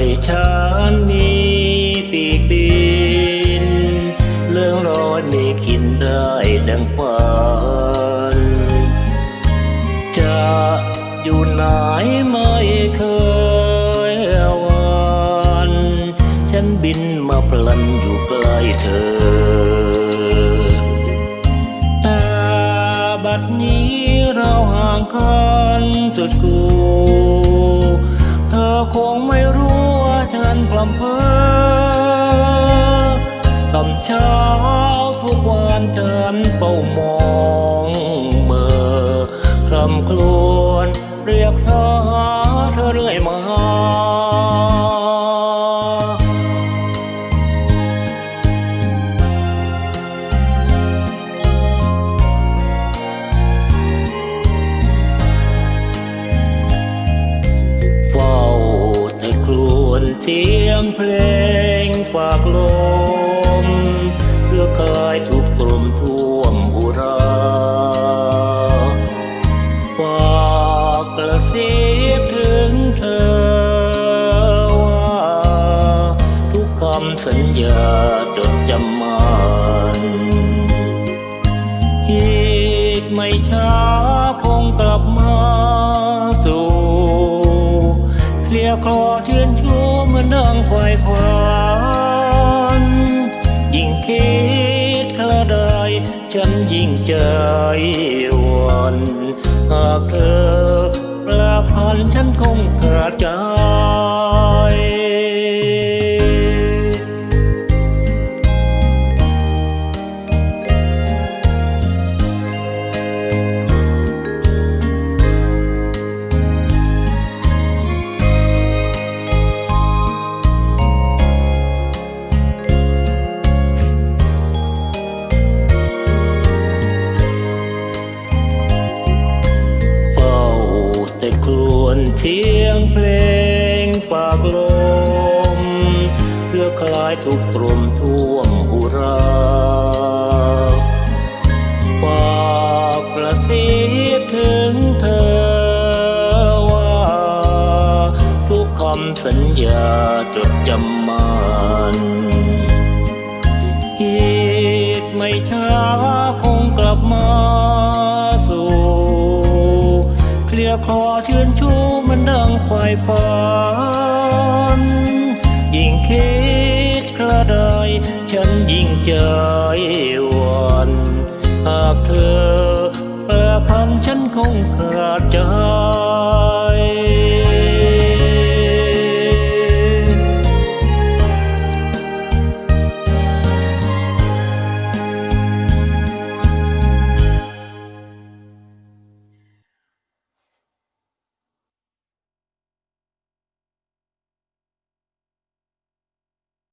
ยฉันมีปีกบินเรื่องร้อนมีขินได้ดังฝันจะอยู่ไหนไม่เคยวันฉันบินมาพลันอยู่ใกล้เธอ แต่บัดนี้เราห่างกันสุดกู เธอคงไม่าฉันพลำเพอตำเช้าทุกวันฉันเฝ้ามองเมื่อคลำครวนเรียกเธอหาเธอเรื่อยมา เสียงเพลงฝากลมเพื่อคลายทุกข์กลมท่วมอุราฝากกระซิบถึงเธอว่า ทุกคำสัญญาจดจำมันอีกไม่ช้าคงกลับมาสู่เคลียร์คลอชื่นช นอนดังไฟควันยิ่งคิดกระไดฉันยิ่งใจหวัน หากเธอแปลพันฉันคงกระจาย แต่ครวญเสียงเพลงฝากลม เพื่อคลายทุกตรมท่วมอุราฝากกระซิบถึงเธอว่า ทุกคำสัญญาจดจำมันอีกไม่ช้าคงกลับมา เคลียร์คลอชื่นชูมันดังไฟฝันยิ่งคิดกระไดฉันยิ่งใจหวันหากเธอแปรพันฉันคงขาดใจ